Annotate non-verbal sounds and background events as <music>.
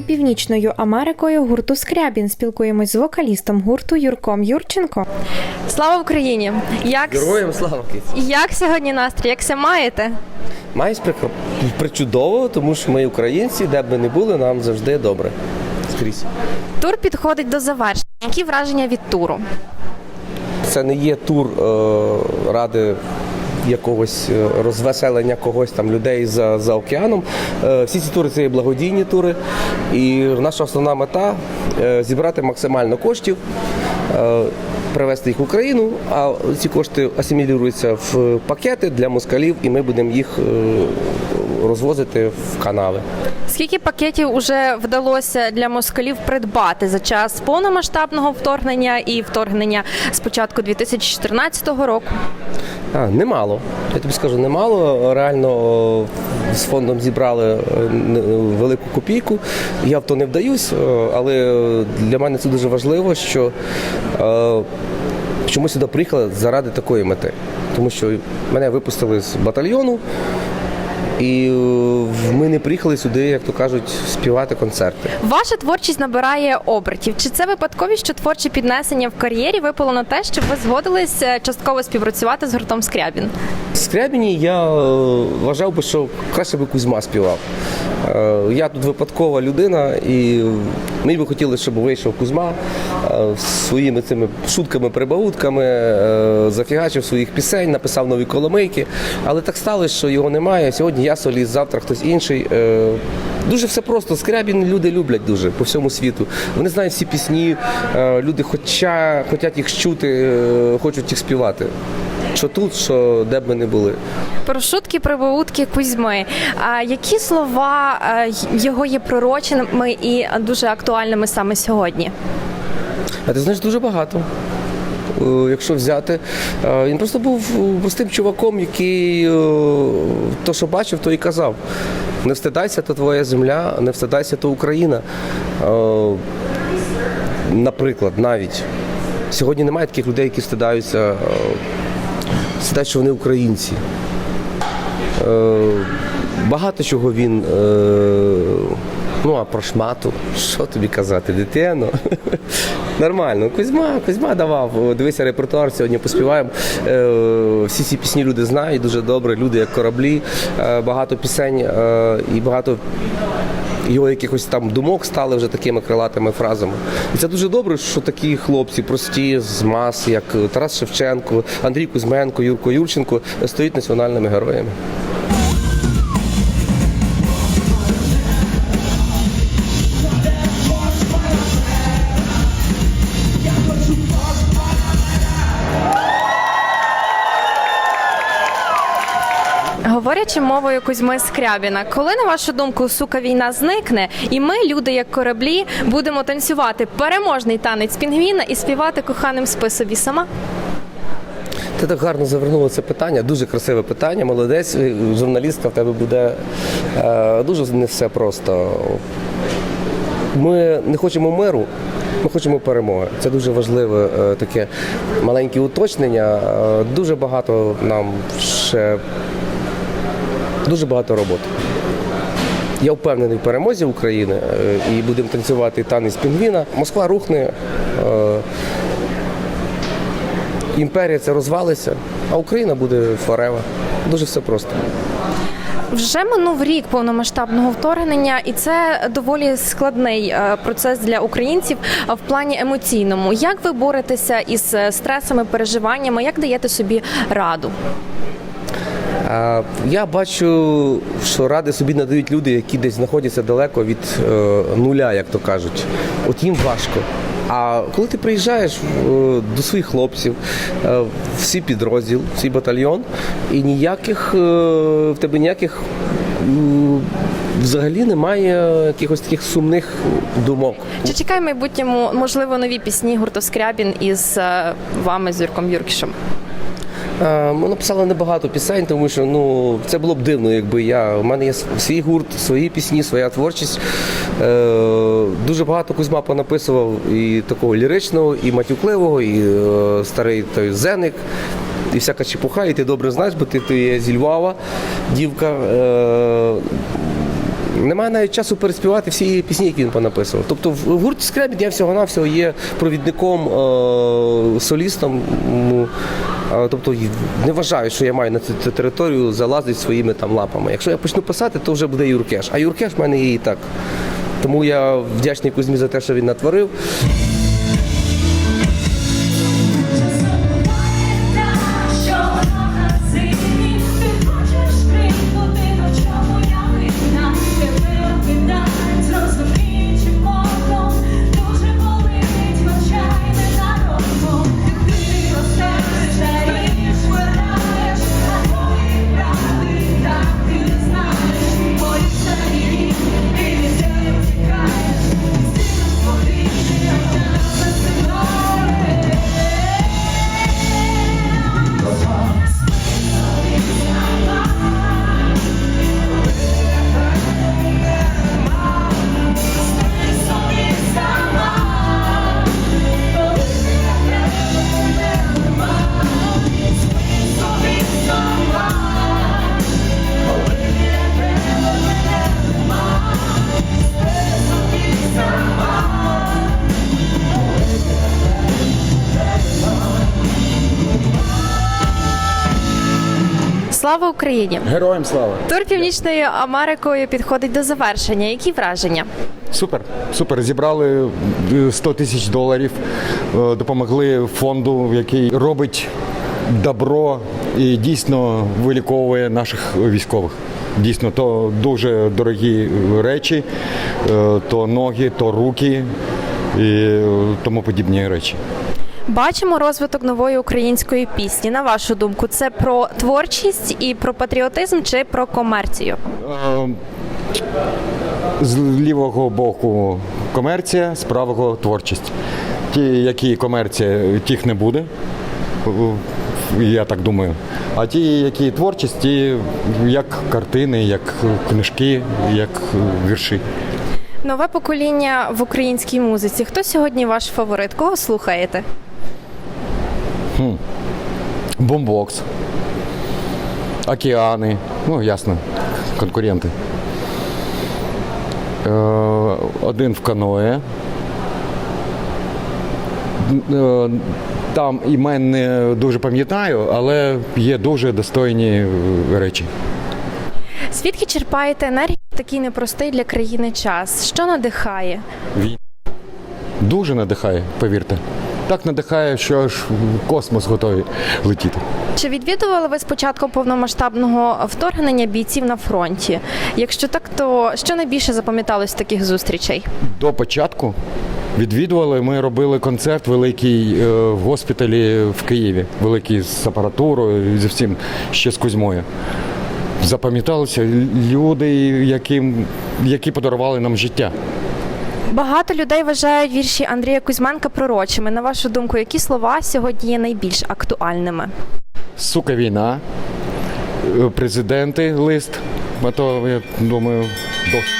і Північною Америкою гурту Скрябін. Спілкуємось з вокалістом гурту Юрком Юрченко. Слава Україні! Як, Героям слава як сьогодні настрій? Як все маєте? Прикро- причудово, тому що ми українці, де б ми не були, нам завжди добре. Скрізь. Тур підходить до завершення. Які враження від туру? Це не є тур е, ради якогось е, розвеселення когось там людей за, за океаном. Е, всі ці тури це є благодійні тури. І наша основна мета е, зібрати максимально коштів. Привезти їх в Україну, а ці кошти асимілюються в пакети для москалів, і ми будемо їх розвозити в канави. Скільки пакетів уже вдалося для москалів придбати за час повномасштабного вторгнення і вторгнення з початку 2014 року? А, немало. Я тобі скажу, немало. Реально з фондом зібрали е, велику копійку. Я в то не вдаюсь, е, але для мене це дуже важливо, що, чомусь сюди приїхали заради такої мети. Тому що мене випустили з батальйону, і е, ми не приїхали сюди, як то кажуть, співати концерти. Ваша творчість набирає обертів. Чи це випадковість, що творче піднесення в кар'єрі випало на те, щоб ви згодились е, частково співпрацювати з гуртом Скрябін? Скрябіні я е, вважав би, що краще би Кузьма співав. Я тут випадкова людина, і мені би хотілося, щоб вийшов Кузьма своїми цими шутками, прибаутками, е, зафігачив своїх пісень, написав нові коломийки. Але так сталося, що його немає. Сьогодні я соліст, завтра хтось інший. Е, Дуже все просто. Скрябін люди люблять дуже по всьому світу. Вони знають всі пісні, е, люди хоча, хочуть їх чути, е, хочуть їх співати. Що тут, що де б ми не були. Про шутки, прибаутки Кузьми. А які слова е, його є пророченими і дуже актуальними саме сьогодні? А ти знаєш дуже багато. Е, Якщо взяти, Е, він просто був простим чуваком, який е, то, що бачив, то і казав. Не встидайся, то твоя земля, не встидайся, то Україна. Е, Наприклад, навіть сьогодні немає таких людей, які встидаються, е, встидають, що вони українці. Е, Багато чого він. Ну, а про шмату, що тобі казати, дитино? <laughs> Нормально. Кузьма, Кузьма давав. Дивися репертуар, сьогодні поспіваємо. Е, Всі ці пісні люди знають дуже добре, люди як кораблі, Е, багато пісень е, і багато його якихось там думок стали вже такими крилатими фразами. І це дуже добре, що такі хлопці прості з мас, як Тарас Шевченко, Андрій Кузьменко, Юрко Юрченко, стають національними героями. Говорячи мовою Кузьми Скрябіна, коли на вашу думку сука війна зникне, і ми, люди як кораблі, будемо танцювати переможний танець пінгвіна і співати коханим спи собі сама? Ти так гарно завернула це питання, дуже красиве питання. Молодець, е, журналістка в тебе буде е, дуже не все просто. Ми не хочемо миру, ми хочемо перемоги. Це дуже важливе е, таке маленьке уточнення. Е, дуже багато нам ще дуже багато роботи. Я впевнений в перемозі України е, і будемо танцювати танець пінгвіна. Москва рухне. е, Імперія це розвалиться, а Україна буде форева. Дуже все просто. Вже минув рік повномасштабного вторгнення, і це доволі складний е, процес для українців в плані емоційному. Як ви боретеся із стресами, переживаннями? Як даєте собі раду? Я бачу, що ради собі надають люди, які десь знаходяться далеко від е, нуля, як то кажуть. От їм важко. А коли ти приїжджаєш е, до своїх хлопців, е, в свій підрозділ, в свій батальйон, і ніяких в тебе ніяких взагалі немає якихось таких сумних думок. Чи чекає майбутньому можливо нові пісні гурту Скрябін із вами з Юрком Юркішем? Е, Ми написали небагато пісень, тому що ну це було б дивно, якби я. У мене є свій гурт, свої пісні, своя творчість. Е, Дуже багато Кузьма понаписував і такого ліричного, і матюкливого, і е, старий той Зеник. І всяка чепуха, і ти добре знаєш, бо ти, ти є зі Львова, дівка. Немає навіть часу переспівати всі пісні, які він понаписував. Тобто в гурті Скрябін я всього-навсього є провідником, е, солістом. Ну, Тобто не вважаю, що я маю на цю територію залазити своїми там лапами. Якщо я почну писати, то вже буде Юркеш. А Юркеш в мене є і так. Тому я вдячний Кузьмі за те, що він натворив. Слава Україні! Героям слава! Тур Північною Америкою підходить до завершення. Які враження? Супер, супер. Зібрали е, 100 тисяч доларів, е, допомогли фонду, який робить добро і дійсно виліковує наших військових. Дійсно, то дуже дорогі речі, е, то ноги, то руки і е, тому подібні речі. Бачимо розвиток нової української пісні. На вашу думку, це про творчість і про патріотизм чи про комерцію? Е, З лівого боку комерція, з правого творчість. Ті, які комерція, тих не буде. Я так думаю. А ті, які творчість, ті як картини, як книжки, як вірші. Нове покоління в українській музиці. Хто сьогодні ваш фаворит? Кого слухаєте? Бомбокс, океани, ну ясно, конкуренти. Е, один в каное. Е, Там імен не дуже пам'ятаю, але є дуже достойні е, речі. Звідки черпаєте енергію в такий непростий для країни час? Що надихає? Дуже надихає, повірте. Так надихає, що аж в космос готові летіти. Чи відвідували ви з початку повномасштабного вторгнення бійців на фронті? Якщо так, то що найбільше запам'яталось з таких зустрічей? До початку відвідували. Ми робили концерт великий е, в госпіталі в Києві, великий з апаратурою, зі всім ще з Кузьмою. Запам'яталися люди, яким, які подарували нам життя. Багато людей вважають вірші Андрія Кузьменка пророчими. На вашу думку, які слова сьогодні є найбільш актуальними? Сука, війна, е, президенти лист. А то, я думаю, досить.